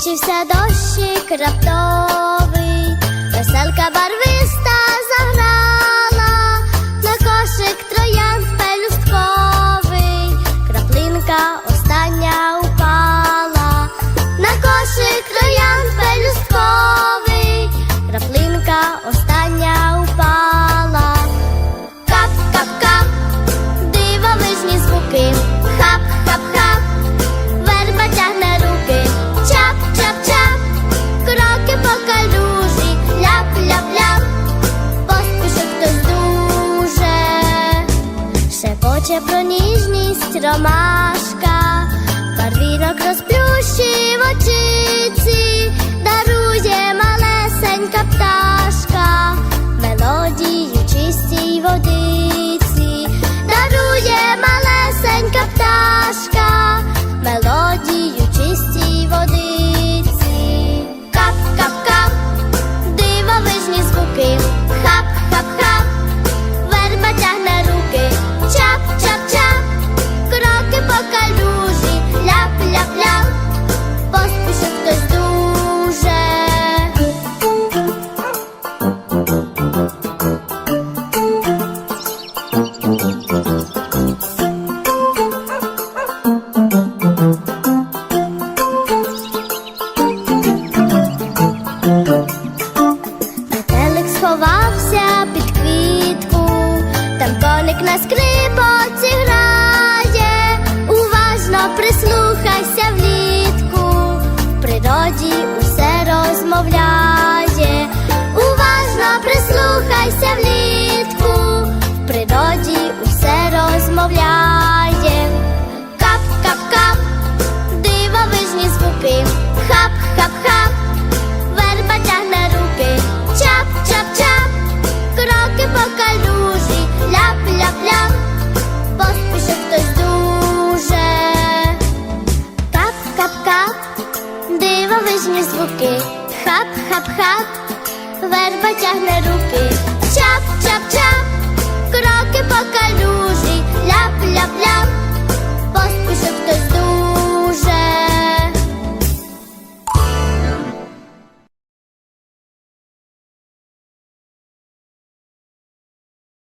Закінчився дощик раптовий, веселка барвиста заграла, на кошик троян пелюстковий, краплинка остання упала, на кошик. плаче про ніжність ромашка, Барвінок розплющив очиці, дарує малесенька пташка, мелодію чистій водиці, дарує малесенька пташка, мелодію чистій водиці, кап-кап-кап, дивовижні звуки. Дзвоник на скрипоці грає, уважно прислухайся влітку, в природі усе розмовляє, уважно прислухайся влітку, в природі усе розмовляє, кап-кап-кап, дивовижні звуки, хап-хап-хап. дивовижні звуки, хап-хап-хап, верба тягне руки.